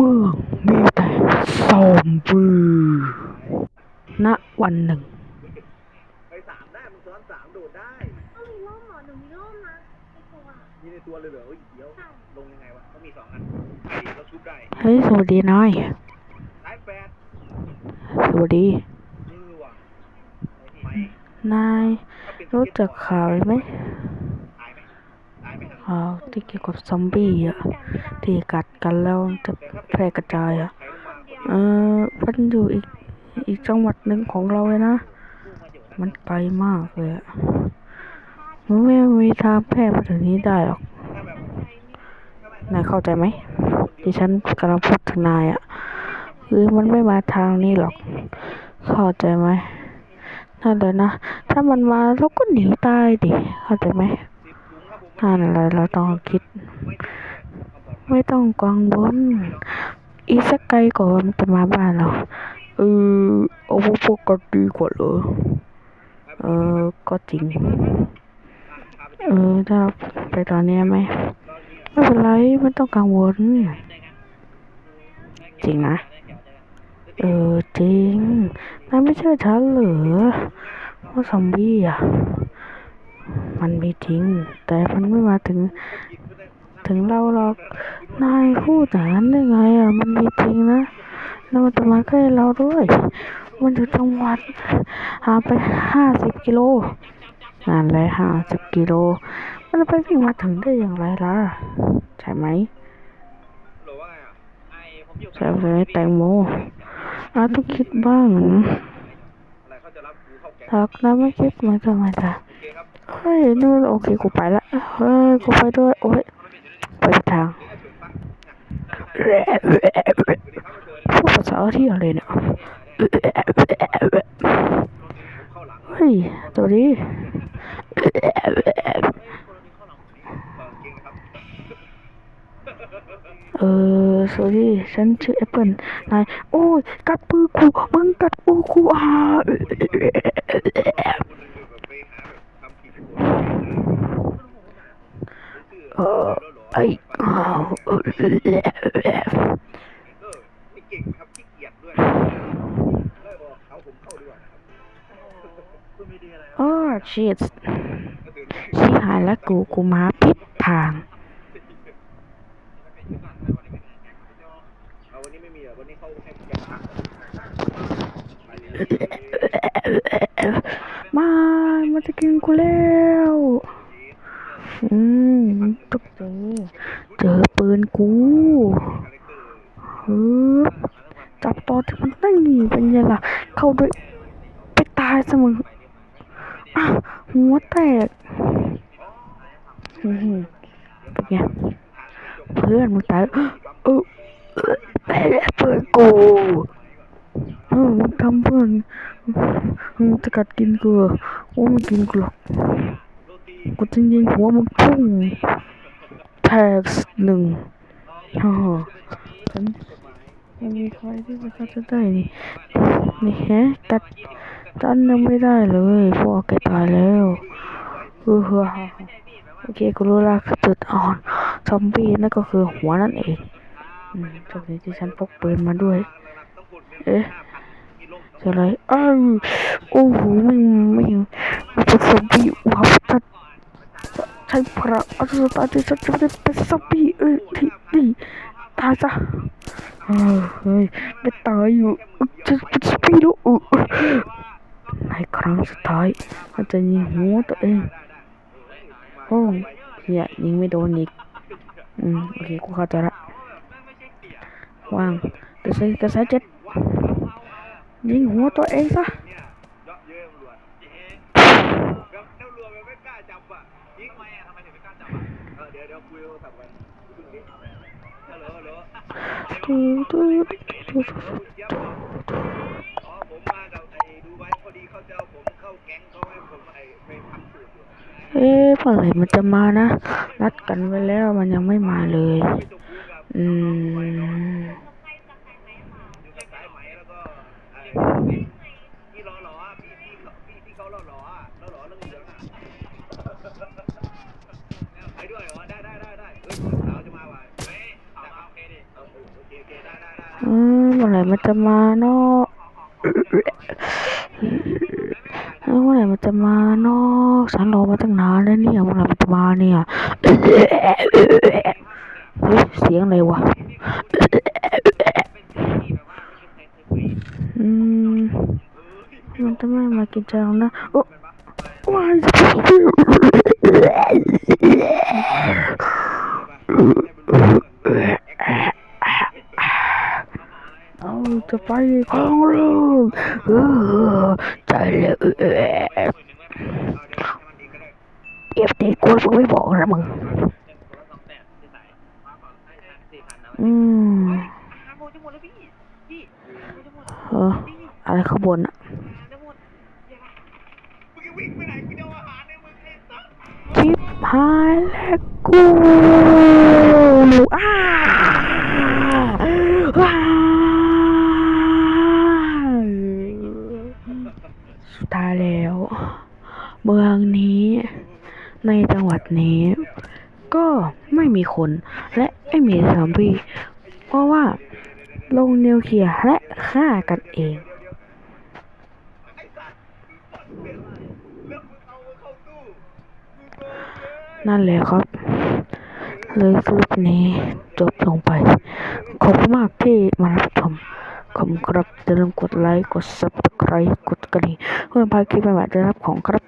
เมืองมีแต่ซอมบี้ณวันหนึ่ง ไปสามได้มันซ้อนสามโดดได้ต้องมีร่มเหรอหนูมีร่มนะไอตัวมีในตัวเลยเหรอเฮ้ยเดี๋ยวลงยังไงวะเขามีสองอันไอ้เราชุบได้เฮ้ยสวัสดีนายสายแปดสวัสดีนี่ว่ะไหมนายถ้าเป็นรู้จักข่าวไหม ที่เกี่ยวกับซอมบี้อะที่กัดกันแล้วจะแพร่กระจายอะมาเออมันอยู่อีกอีกจังหวัดหนึ่งของเราเลยนะ มันไกลมากเลยอะมันไม่มีทางแพร่มาถึงนี้ได้หรอกนายเข้าใจไหมที่ฉันกำลังพูดถึงนายอะคือมันไม่มาทางนี้หรอก เข้าใจไหมนั่นเลยนะ ถ้ามันมาเราก็หนีตายดิ เข้าใจไหม นั่นแหละเราต้องคิด ไม่ต้องกังวลอีสักไกลกว่ามันจะมาบ้านเราเออเอาพวกกันดีกว่าเหรอเออก็จริง เออถ้าไปตอนนี้ไหมไม่เป็นไรไม่ต้องกังวล จริงนะ เออจริงนายไม่เชื่อฉันเหรอว่าซอมบี้อะ มันมีจริง แต่มันไม่มาถึง ถึงเราหรอก นายพูดอย่างนั้นได้ไงอะ มันมีจริงนะแล้วมันจะมาใกล้เราด้วย มันอยู่จังหวัดห่างไปห้าสิบกิโลนั่นแหละห้าสิบกิโล มันจะไปวิ่งมาถึงได้อย่างไรล่ะ ใช่ไหมหรือว่าไงอะไอ้ผมอยู่ใช่ไหมแตงโมอาต้องคิดบ้างนะอะไรเขาจะรับกูเข้าแก๊งถ้าเราไม่คิดมันจะมาจ้ะโอ เฮ้ยนู่นโอเคกูไปละเฮ้ยกูไปด้วยโอ้ยไปทางนี่ก็ถึงปะเนี่ยพูดภาษาที่อะไรเนี่ยเฮ้ยตัวนี้เออสวัสดีฉันชื่อแอปเปิลนายโอ้ย กัดปือกูมึงกัดปือกูอ่าแบบทำผิดกฎ เออไอ้อ้าวเออเออไม่เก่งครับขี้เกียจด้วยเลยบอกเอาผมเข้าดีกว่านะครับคุณไม่ดีอะไรโอ้ชิตก็ตื่นชิหายแล้วกูกูมาผิดทางเอาวันนี้ไม่มีอะวันนี้เขาให้แกะผักมา มันจะกินกูแล้ว อืม ตกใจเจอปืนกูเฮ้ยจับตอนที่มันนั่งหนีเป็นไงล่ะ เข้าด้วยไปตายซะมึงอ้าวหัวแตกอืมเป็นไงเพื่อนมึงตายแล้วเออเออเพื่อนกูเออมึงทำเพื่อนมึงจะกัดกินกูโอ้ไม่กินกูหรอกกูจะยิงหัวมึงพุ่ง แทกหนึ่งฮ่าฉันไม่มีใครที่จะกัดฉันได้นี่นี่แฮะกัดฉันยังไม่ได้เลยพวกแกตายแล้วเออฮ่าฮ่าโอเคกูรู้ละคือจุดอ่อนซอมบี้นั่นก็คือหัวนั่นเองอืมโชคดีที่ฉันพกปืนมาด้วย เอ๊ะจะอะไรอ้าวโอ้โหไม่ไม่มันเป็นซอมบี้ว้าวฉัน ใช้พระอัศจรรย์ที่ฉันจะได้เป็นซอมบี้เอ้ยที่นี่ตายซะเออเฮ้ยไม่ตายอยู่จะเป็นซอมบี้แล้วเออในครั้งสุดท้ายมันจะยิงหัวตัวเองโอ้เนี่ยยิงไม่โดนอีกอืมโอเคกูเข้าใจละวางเดี๋ยวใช้กระแสเจ็ดยิงหัวตัวเองซะ เยอะเยอะตำรวจแบบตำรวจแบบไม่กล้าจับอะยิงทำไมอะทำไมถึงไม่กล้าจับอะเออเดี๋ยวเดี๋ยวคุยโทรศัพท์กันคุณดิฮัลโหลฮัลโหลตื้อตื้อตื้อเจี๊ยบอ๋อผมมากับไอ้ดูไว้พอดีเขาจะเอาผมเข้าแก๊งเขาให้ผมไอ้ไปทำสูตรอยู่เอ๊ะเมื่อไหร่มันจะมานะ นัดกันไว้แล้วมันยังไม่มาเลยไปตกลงกับอืม อยู่กับสายไหมแล้วก็ไอ้ที่รอหล่ออะพี่พี่พี่ที่เขารอหล่ออะรอหล่อเรื่องเหลืองอะไปด้วยเหรอได้ได้ได้ได้เฮ้ยสาวจะมาว่ะเฮ้ยสาวมาโอเคดิเออโอเคโอเคได้ อืมเมื่อไหร่มันจะมาเนาะเออเมื่อไหร่มันจะมาเนาะฉันรอมาตั้งนานแล้วเนี่ยเมื่อไหร่มันจะมาเนี่ยเฮ้ยเสียงอะไรวะอืมมันจะไม่มากินจังนะโอ้ว้ายเอาจะ ไปของลูกเออใจเลยเออเก็บติดกูมึงไม่บอกนะมึง อืมเอออะไรข้างบนอะมึงจะวิ่งไปไหนกูจะชิบหายแล้วกูอ้าสุดท้ายแล้ว เมืองนี้ ในจังหวัดนี้ ก็ไม่มีคนและไม่มีซอมบี้เพราะว่าลงนิวเคลียร์และฆ่ากันเอง นั่นแหละครับ เลยคลิปนี้จบลงไป ขอบคุณมากที่มารับชมขอบคุณครับอย่าลืมกดไลค์ กด subscribe กดกระดิ่งเพื่อไม่พลาดคลิปใหม่ๆได้รับของครับ